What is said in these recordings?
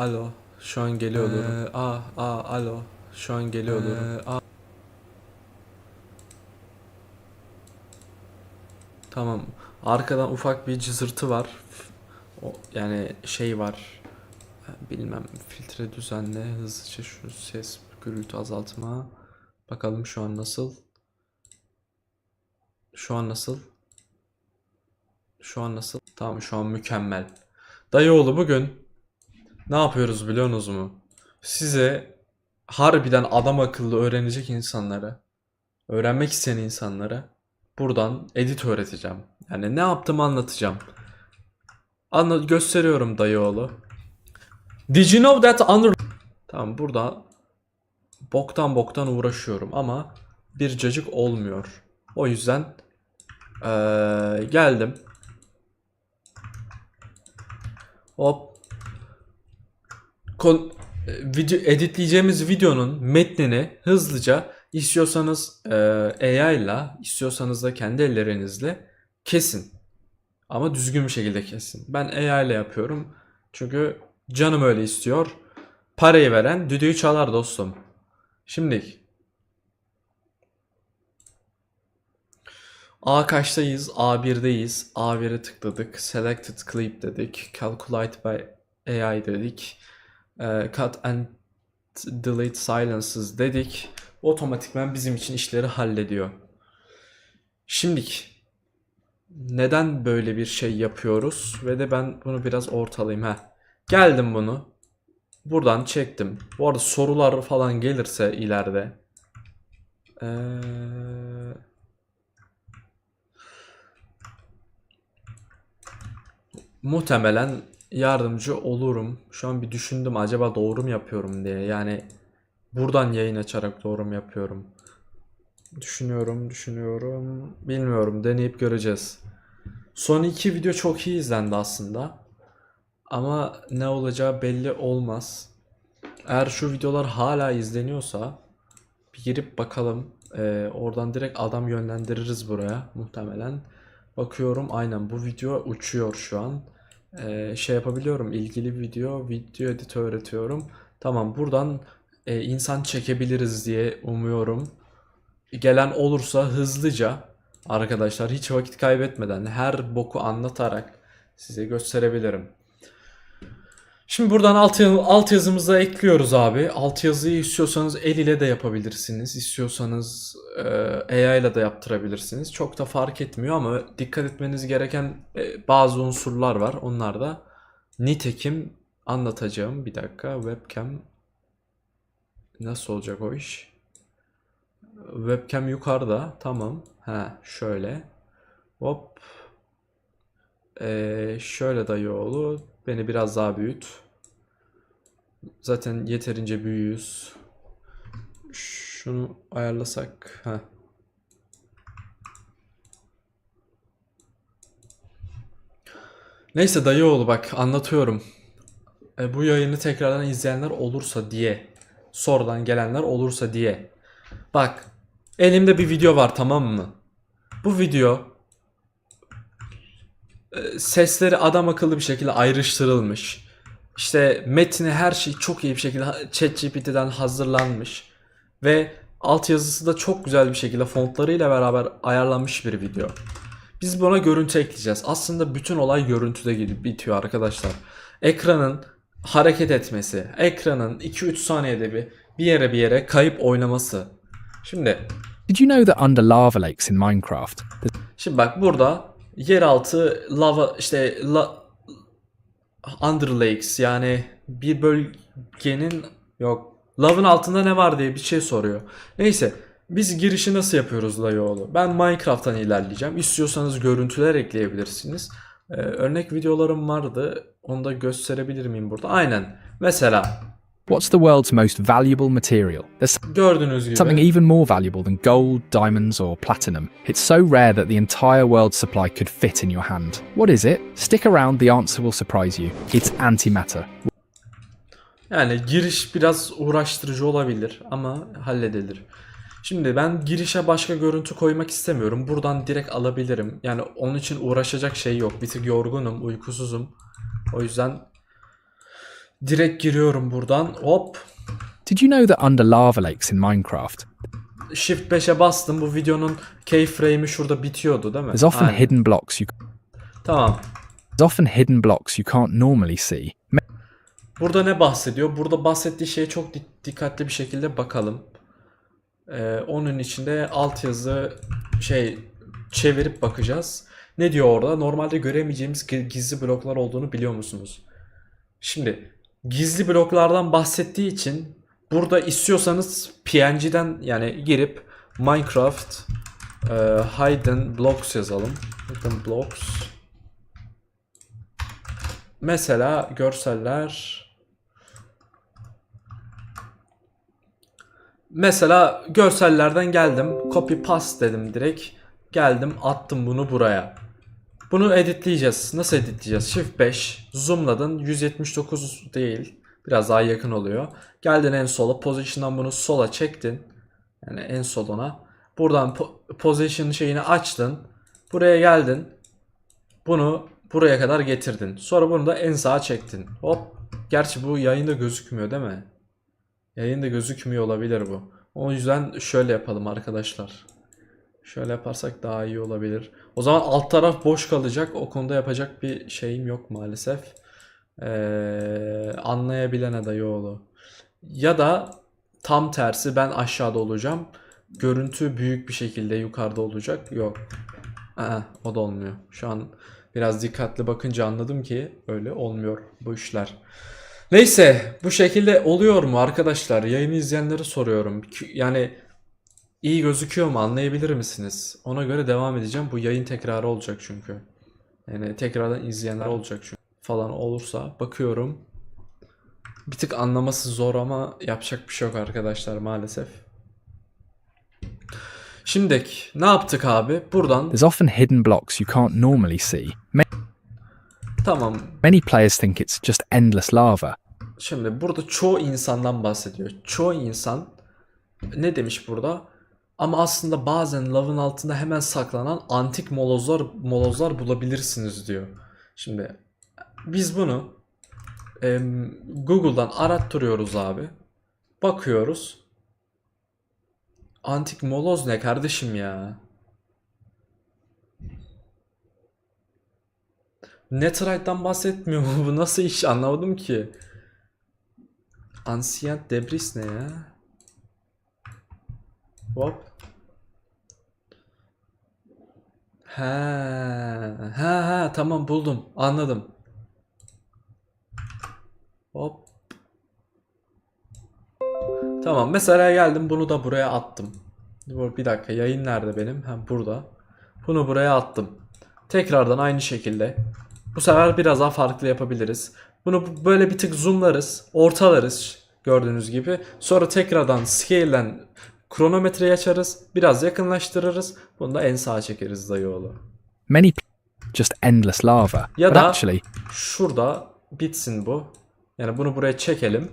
alo. Şu an geliyordur. Ee, aa, aa, alo. Şu an geliyordur. Ee, aa. Tamam. Arkadan ufak bir cızırtı var. O, yani şey var. Bilmem filtre düzenle hızlıca şu ses gürültü azaltma. Bakalım şu an nasıl? Şu an nasıl? Şu an nasıl? Tamam şu an mükemmel. Dayıoğlu bugün ne yapıyoruz biliyorsunuz mu? Size harbiden adam akıllı öğrenecek insanlara, öğrenmek isteyen insanlara buradan edit öğreteceğim. Yani ne yaptığımı anlatacağım. Anla gösteriyorum dayıoğlu. Did you know that under... Tamam burada boktan boktan uğraşıyorum ama bir cacık olmuyor. O yüzden eee, geldim. Hop. Kon video editleyeceğimiz videonun metnini hızlıca istiyorsanız eee AI ile istiyorsanız da kendi ellerinizle kesin. Ama düzgün bir şekilde kesin. Ben AI ile yapıyorum. Çünkü canım öyle istiyor. Parayı veren düdüğü çalar dostum. Şimdi A kaçtayız? A1'deyiz. A1'e tıkladık. Selected clip dedik. Calculate by AI dedik. Ee, cut and delete silences dedik. Otomatikman bizim için işleri hallediyor. Şimdilik neden böyle bir şey yapıyoruz ve de ben bunu biraz ortalayayım ha. Geldim bunu. Buradan çektim. Bu arada sorular falan gelirse ileride ee, muhtemelen yardımcı olurum. Şu an bir düşündüm acaba doğru mu yapıyorum diye. Yani buradan yayın açarak doğru mu yapıyorum? Düşünüyorum, düşünüyorum. Bilmiyorum, deneyip göreceğiz. Son iki video çok iyi izlendi aslında. Ama ne olacağı belli olmaz. Eğer şu videolar hala izleniyorsa bir girip bakalım. Ee, oradan direkt adam yönlendiririz buraya muhtemelen. Bakıyorum aynen bu video uçuyor şu an. Ee, şey yapabiliyorum ilgili video video edit öğretiyorum. Tamam buradan e, insan çekebiliriz diye umuyorum. Gelen olursa hızlıca arkadaşlar hiç vakit kaybetmeden her boku anlatarak size gösterebilirim. Şimdi buradan alt, alt yazımıza ekliyoruz abi. Alt yazıyı istiyorsanız el ile de yapabilirsiniz. İstiyorsanız e, AI ile de yaptırabilirsiniz. Çok da fark etmiyor ama dikkat etmeniz gereken e, bazı unsurlar var. Onlar da nitekim anlatacağım. Bir dakika webcam nasıl olacak o iş? Webcam yukarıda. Tamam. Ha şöyle. Hop. Ee, şöyle dayıoğlu. Beni biraz daha büyüt. Zaten yeterince büyüğüz. Şunu ayarlasak. Ha. Neyse dayıoğlu bak anlatıyorum. E, bu yayını tekrardan izleyenler olursa diye. Sonradan gelenler olursa diye. Bak elimde bir video var tamam mı? Bu video sesleri adam akıllı bir şekilde ayrıştırılmış. İşte metni her şey çok iyi bir şekilde ChatGPT'den hazırlanmış ve altyazısı da çok güzel bir şekilde fontlarıyla beraber ayarlanmış bir video. Biz buna görüntü ekleyeceğiz. Aslında bütün olay görüntüde gidip bitiyor arkadaşlar. Ekranın hareket etmesi, ekranın 2-3 saniyede bir bir yere bir yere kayıp oynaması. Şimdi Did you know that under lava lakes in Minecraft, Şimdi bak burada yeraltı lava işte la, under lakes yani bir bölgenin yok lavın altında ne var diye bir şey soruyor. Neyse biz girişi nasıl yapıyoruz dayıoğlu? Ben Minecraft'tan ilerleyeceğim. İstiyorsanız görüntüler ekleyebilirsiniz. Ee, örnek videolarım vardı. Onu da gösterebilir miyim burada? Aynen. Mesela what's the world's most valuable material? There's gördüğünüz gibi something even more valuable than gold, diamonds, or platinum. It's so rare that the entire world's supply could fit in your hand. What is it? Stick around, the answer will surprise you. It's antimatter. Yani giriş biraz uğraştırıcı olabilir ama halledilir. Şimdi ben girişe başka görüntü koymak istemiyorum. Buradan direkt alabilirim. Yani onun için uğraşacak şey yok. Bir tık yorgunum, uykusuzum. O yüzden Direkt giriyorum buradan. Hop. Did you know that under lava lakes in Minecraft, Shift 5'e bastım. Bu videonun keyframe'i şurada bitiyordu değil mi? there's often Aynen. hidden blocks you Tamam. there's often hidden blocks you can't normally see. Burada ne bahsediyor? Burada bahsettiği şeye çok dik- dikkatli bir şekilde bakalım. Ee, onun içinde altyazı şey çevirip bakacağız. Ne diyor orada? Normalde göremeyeceğimiz gi- gizli bloklar olduğunu biliyor musunuz? Şimdi gizli bloklardan bahsettiği için burada istiyorsanız PNG'den yani girip Minecraft e, hidden blocks yazalım. Hidden blocks. Mesela görseller Mesela görsellerden geldim. Copy paste dedim direkt. Geldim attım bunu buraya. Bunu editleyeceğiz. Nasıl editleyeceğiz? Shift 5. Zoomladın. 179 değil. Biraz daha yakın oluyor. Geldin en sola. Position'dan bunu sola çektin. Yani en soluna. Buradan po- position şeyini açtın. Buraya geldin. Bunu buraya kadar getirdin. Sonra bunu da en sağa çektin. Hop. Gerçi bu yayında gözükmüyor değil mi? Yayında gözükmüyor olabilir bu. O yüzden şöyle yapalım arkadaşlar. Şöyle yaparsak daha iyi olabilir. O zaman alt taraf boş kalacak. O konuda yapacak bir şeyim yok maalesef. Ee, anlayabilene dayıoğlu. Ya da tam tersi ben aşağıda olacağım. Görüntü büyük bir şekilde yukarıda olacak. Yok. Aa, o da olmuyor. Şu an biraz dikkatli bakınca anladım ki öyle olmuyor bu işler. Neyse bu şekilde oluyor mu arkadaşlar? Yayını izleyenlere soruyorum. Yani iyi gözüküyor mu anlayabilir misiniz? Ona göre devam edeceğim. Bu yayın tekrarı olacak çünkü. Yani tekrardan izleyenler olacak çünkü. Falan olursa bakıyorum. Bir tık anlaması zor ama yapacak bir şey yok arkadaşlar maalesef. Şimdi ne yaptık abi? Buradan There's often hidden blocks you can't normally see. Ma- tamam Many players think it's just endless lava. Şimdi burada çoğu insandan bahsediyor. Çoğu insan ne demiş burada? Ama aslında bazen lavın altında hemen saklanan antik molozlar molozlar bulabilirsiniz diyor. Şimdi biz bunu em, Google'dan arattırıyoruz abi. Bakıyoruz. Antik moloz ne kardeşim ya? Netherite'dan bahsetmiyor mu? Bu nasıl iş anlamadım ki. Ancient Debris ne ya? Hop. Ha, ha ha tamam buldum. Anladım. Hop. Tamam mesela geldim bunu da buraya attım. Bir dakika yayın nerede benim? Ha burada. Bunu buraya attım. Tekrardan aynı şekilde. Bu sefer biraz daha farklı yapabiliriz. Bunu bu- böyle bir tık zoomlarız, ortalarız gördüğünüz gibi. Sonra tekrardan scale'den kronometreyi açarız, biraz yakınlaştırırız. Bunu da en sağa çekeriz dayıoğlu. Many just endless lava. Ya but da- actually, Şurada bitsin bu. Yani bunu buraya çekelim.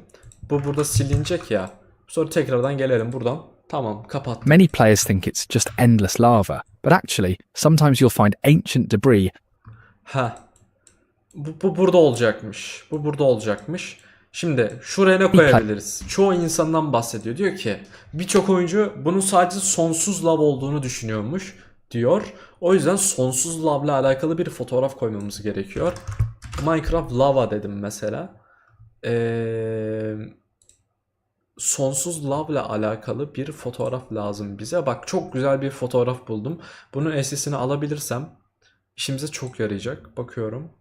Bu burada silinecek ya. Sonra tekrardan gelelim buradan. Tamam kapat. many players think it's just endless lava. But actually, sometimes you'll find ancient debris Ha. Bu, bu burada olacakmış. Bu burada olacakmış. Şimdi şuraya ne koyabiliriz? Çoğu insandan bahsediyor. Diyor ki birçok oyuncu bunun sadece sonsuz lav olduğunu düşünüyormuş diyor. O yüzden sonsuz lavla alakalı bir fotoğraf koymamız gerekiyor. Minecraft lava dedim mesela. Ee, sonsuz lavla alakalı bir fotoğraf lazım bize. Bak çok güzel bir fotoğraf buldum. Bunun SS'ini alabilirsem işimize çok yarayacak. Bakıyorum.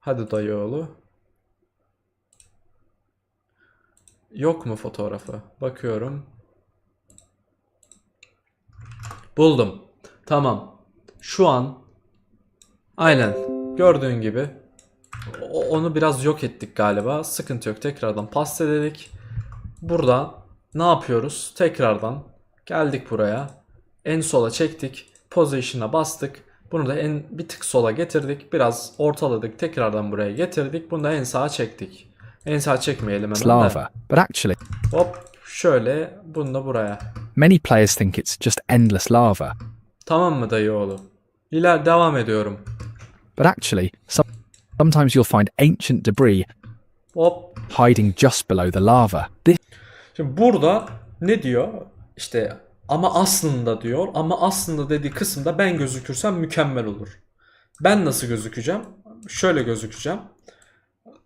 Hadi dayıoğlu. Yok mu fotoğrafı? Bakıyorum. Buldum. Tamam. Şu an aynen gördüğün gibi o- onu biraz yok ettik galiba. Sıkıntı yok. Tekrardan paste dedik. Burada ne yapıyoruz? Tekrardan geldik buraya. En sola çektik. Position'a bastık. Bunu da en bir tık sola getirdik. Biraz ortaladık. Tekrardan buraya getirdik. Bunu da en sağa çektik. En çekmeyelim hemen lava. But actually, Hop şöyle bunu da buraya. many players think it's just endless lava. Tamam mı dayıoğlu? İler devam ediyorum. But actually, some- sometimes you'll find ancient debris Hop. hiding just below the lava. This Şimdi burada ne diyor? İşte ama aslında diyor. Ama aslında dediği kısımda ben gözükürsem mükemmel olur. Ben nasıl gözükeceğim? Şöyle gözükeceğim.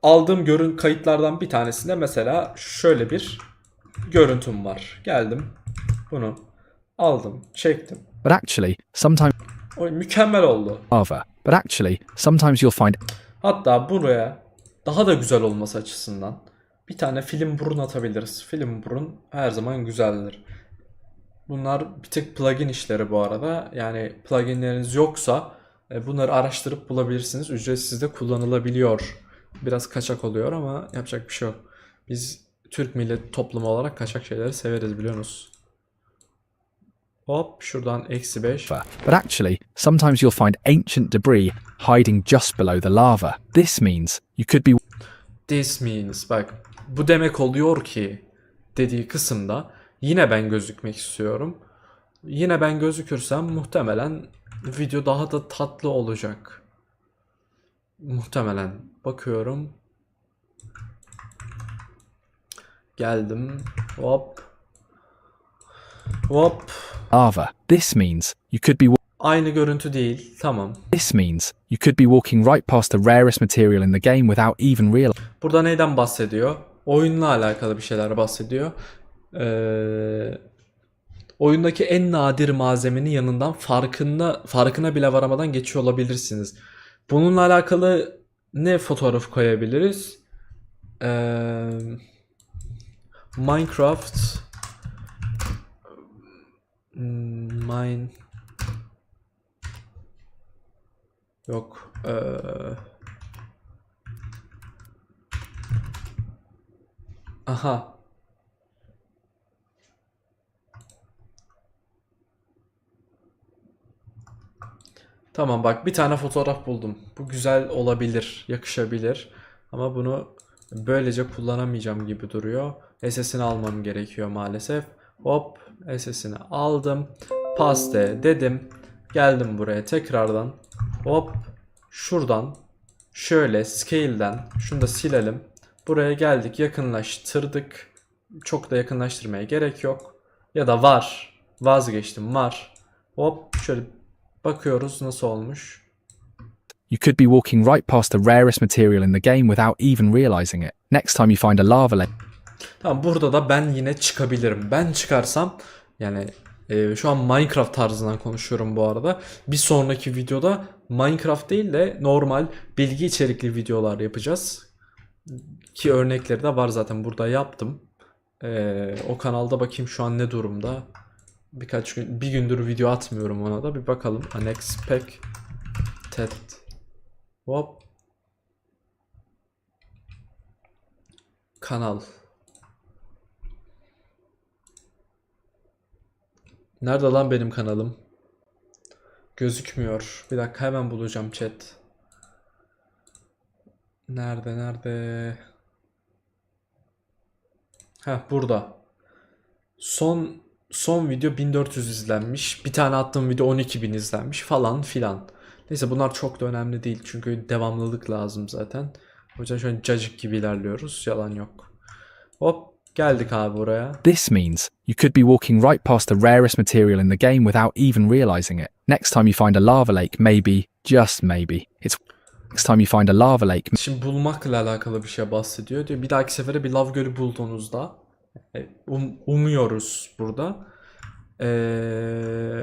Aldığım görün kayıtlardan bir tanesinde mesela şöyle bir görüntüm var. Geldim. Bunu aldım, çektim. but actually, sometimes O mükemmel oldu. lava. But actually, sometimes you'll find Hatta buraya daha da güzel olması açısından bir tane film burun atabiliriz. Film burun her zaman güzeldir. Bunlar bir tık plugin işleri bu arada. Yani pluginleriniz yoksa e, bunları araştırıp bulabilirsiniz. Ücretsiz de kullanılabiliyor. Biraz kaçak oluyor ama yapacak bir şey yok. Biz Türk millet toplumu olarak kaçak şeyleri severiz biliyorsunuz. Hop şuradan eksi 5. lava. But actually, sometimes you'll find ancient debris hiding just below the lava. This means you could be This means bak bu demek oluyor ki dediği kısımda yine ben gözükmek istiyorum. Yine ben gözükürsem muhtemelen video daha da tatlı olacak. Muhtemelen bakıyorum. Geldim. Hop. Hop. lava. This means you could be Aynı görüntü değil. Tamam. this means you could be walking right past the rarest material in the game without even real Burada neyden bahsediyor? Oyunla alakalı bir şeyler bahsediyor. Ee, oyundaki en nadir malzemenin yanından farkında farkına bile varamadan geçiyor olabilirsiniz. Bununla alakalı ne fotoğraf koyabiliriz? Ee, Minecraft Hmm, Mine Yok. Ee, Aha. Tamam bak bir tane fotoğraf buldum. Bu güzel olabilir, yakışabilir. Ama bunu böylece kullanamayacağım gibi duruyor. SS'ini almam gerekiyor maalesef. Hop SS'ini aldım. Paste dedim. Geldim buraya tekrardan. Hop şuradan şöyle scale'den şunu da silelim. Buraya geldik yakınlaştırdık. Çok da yakınlaştırmaya gerek yok. Ya da var. Vazgeçtim var. Hop şöyle bakıyoruz nasıl olmuş. You could be walking right past the rarest material in the game without even realizing it. Next time you find a lava lake, Tamam burada da ben yine çıkabilirim. Ben çıkarsam yani e, şu an Minecraft tarzından konuşuyorum bu arada. Bir sonraki videoda Minecraft değil de normal bilgi içerikli videolar yapacağız. Ki örnekleri de var zaten burada yaptım. E, o kanalda bakayım şu an ne durumda. Birkaç gün, bir gündür video atmıyorum ona da. Bir bakalım. Unexpected. Hop. Kanal. Nerede lan benim kanalım? Gözükmüyor. Bir dakika hemen bulacağım chat. Nerede nerede? Heh burada. Son son video 1400 izlenmiş. Bir tane attığım video 12.000 izlenmiş falan filan. Neyse bunlar çok da önemli değil çünkü devamlılık lazım zaten. O yüzden an cacık gibi ilerliyoruz. Yalan yok. Hop geldik abi buraya. this means you could be walking right past the rarest material in the game without even realizing it. Next time you find a lava lake, maybe, just maybe, it's next time you find a lava lake, Şimdi bulmakla alakalı bir şey bahsediyor. Diyor bir dahaki sefere bir lav gölü bulduğunuzda um- umuyoruz burada. Ee,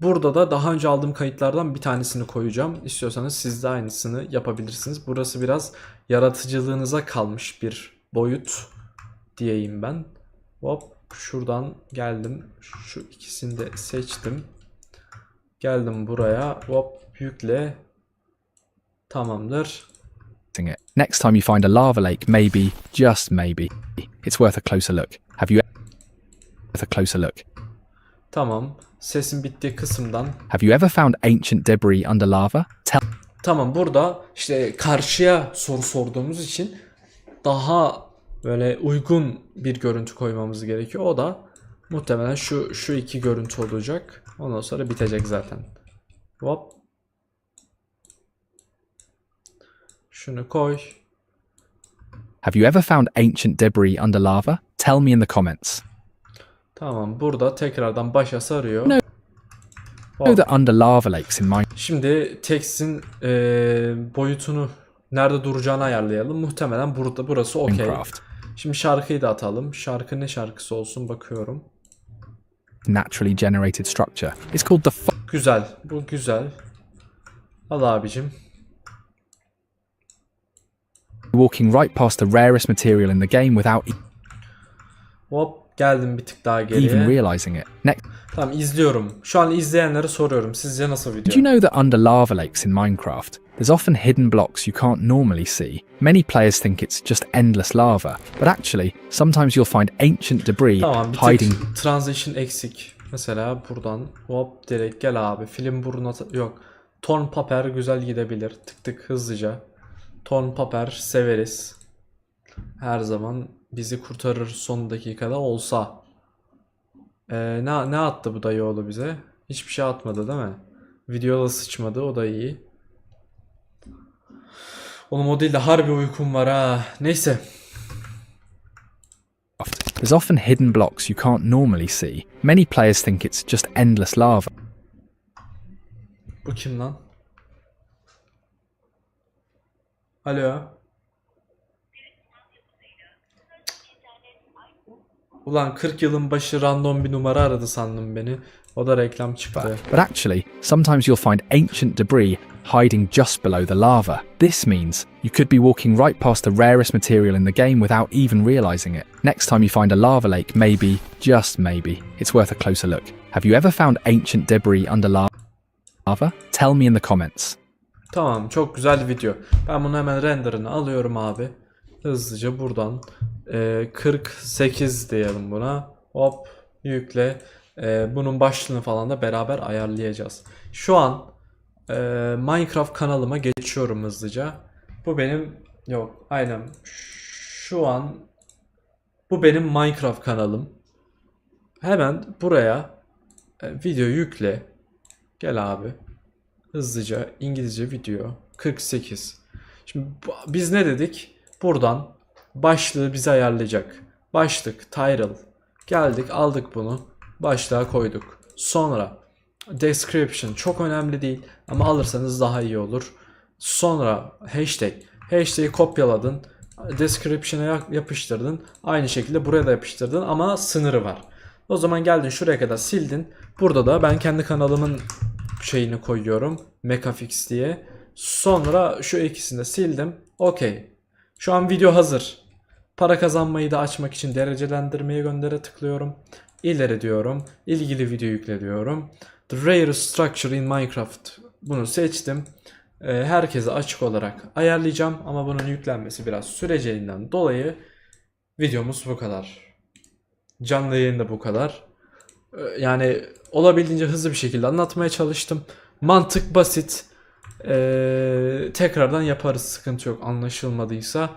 burada da daha önce aldığım kayıtlardan bir tanesini koyacağım. İstiyorsanız siz de aynısını yapabilirsiniz. Burası biraz yaratıcılığınıza kalmış bir boyut diyeyim ben. Hop şuradan geldim. Şu ikisini de seçtim. Geldim buraya. Hop yükle. Tamamdır. Next time you find a lava lake, maybe, just maybe, it's worth a closer look. Have you worth a closer look? Tamam. Sesin bittiği kısımdan. Have you ever found ancient debris under lava? Tell Tamam burada işte karşıya soru sorduğumuz için daha böyle uygun bir görüntü koymamız gerekiyor. O da muhtemelen şu şu iki görüntü olacak. Ondan sonra bitecek zaten. Hop. Şunu koy. Have you ever found ancient debris under lava? Tell me in the comments. Tamam burada tekrardan başa sarıyor. No. Know that under lava lakes in Minecraft, Şimdi text'in eee, boyutunu nerede duracağını ayarlayalım. Muhtemelen burada burası okey. Şimdi şarkıyı da atalım. Şarkı ne şarkısı olsun bakıyorum. naturally generated structure. It's called the Güzel. Bu güzel. Al abicim. Walking right past the rarest material in the game without e- Hop geldim bir tık daha even geriye. realizing it. Next, Tamam izliyorum. Şu an izleyenlere soruyorum. Sizce nasıl did video? you know that under lava lakes in Minecraft, there's often hidden blocks you can't normally see? Many players think it's just endless lava, but actually, sometimes you'll find ancient debris Tamam bir hiding tık transition eksik. Mesela buradan hop direkt gel abi. Film buruna ta- yok. Torn paper güzel gidebilir. Tık tık hızlıca. Torn paper severiz. Her zaman bizi kurtarır son dakikada olsa. Ee, ne, ne attı bu dayıoğlu bize? Hiçbir şey atmadı değil mi? Videoda sıçmadı o da iyi. Oğlum o değil de harbi uykum var ha. Neyse. There's often hidden blocks you can't normally see. Many players think it's just endless lava, Bu kim lan? Ulan 40 yılın başı random bir numara aradı sandım beni. O da reklam çıktı. but actually, sometimes you'll find ancient debris hiding just below the lava. This means you could be walking right past the rarest material in the game without even realizing it. Next time you find a lava lake, maybe, just maybe, it's worth a closer look. Have you ever found ancient debris under la- lava? Tell me in the comments. Tamam çok güzel video. Ben bunu hemen renderını alıyorum abi. Hızlıca buradan e, 48 diyelim buna. Hop yükle. E, bunun başlığını falan da beraber ayarlayacağız. Şu an e, Minecraft kanalıma geçiyorum hızlıca. Bu benim yok aynen şu an bu benim Minecraft kanalım. Hemen buraya e, video yükle. Gel abi. Hızlıca İngilizce video 48. Şimdi biz ne dedik? Buradan başlığı bize ayarlayacak. Başlık, title. Geldik aldık bunu. Başlığa koyduk. Sonra description çok önemli değil ama alırsanız daha iyi olur. Sonra hashtag. Hashtag'i kopyaladın. Description'a ya- yapıştırdın. Aynı şekilde buraya da yapıştırdın ama sınırı var. O zaman geldin şuraya kadar sildin. Burada da ben kendi kanalımın şeyini koyuyorum. Mekafix diye. Sonra şu ikisini de sildim. Okey. Şu an video hazır. Para kazanmayı da açmak için derecelendirmeye göndere tıklıyorum. İleri diyorum. İlgili video yükle diyorum. The rarest structure in Minecraft. Bunu seçtim. Ee, herkese açık olarak ayarlayacağım ama bunun yüklenmesi biraz süreceğinden dolayı videomuz bu kadar. Canlı yayın da bu kadar. Ee, Yani olabildiğince hızlı bir şekilde anlatmaya çalıştım. Mantık basit. Ee, tekrardan yaparız sıkıntı yok anlaşılmadıysa.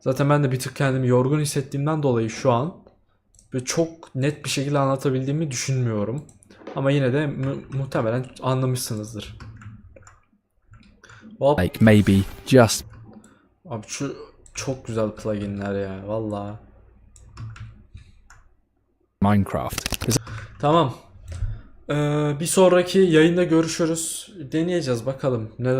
Zaten ben de bir tık kendimi yorgun hissettiğimden dolayı şu an ve çok net bir şekilde anlatabildiğimi düşünmüyorum. Ama yine de mu- muhtemelen anlamışsınızdır. Hop. Like maybe, just Abi şu çok güzel pluginler ya vallahi. Minecraft. Tamam. Ee, bir sonraki yayında görüşürüz. Deneyeceğiz bakalım neler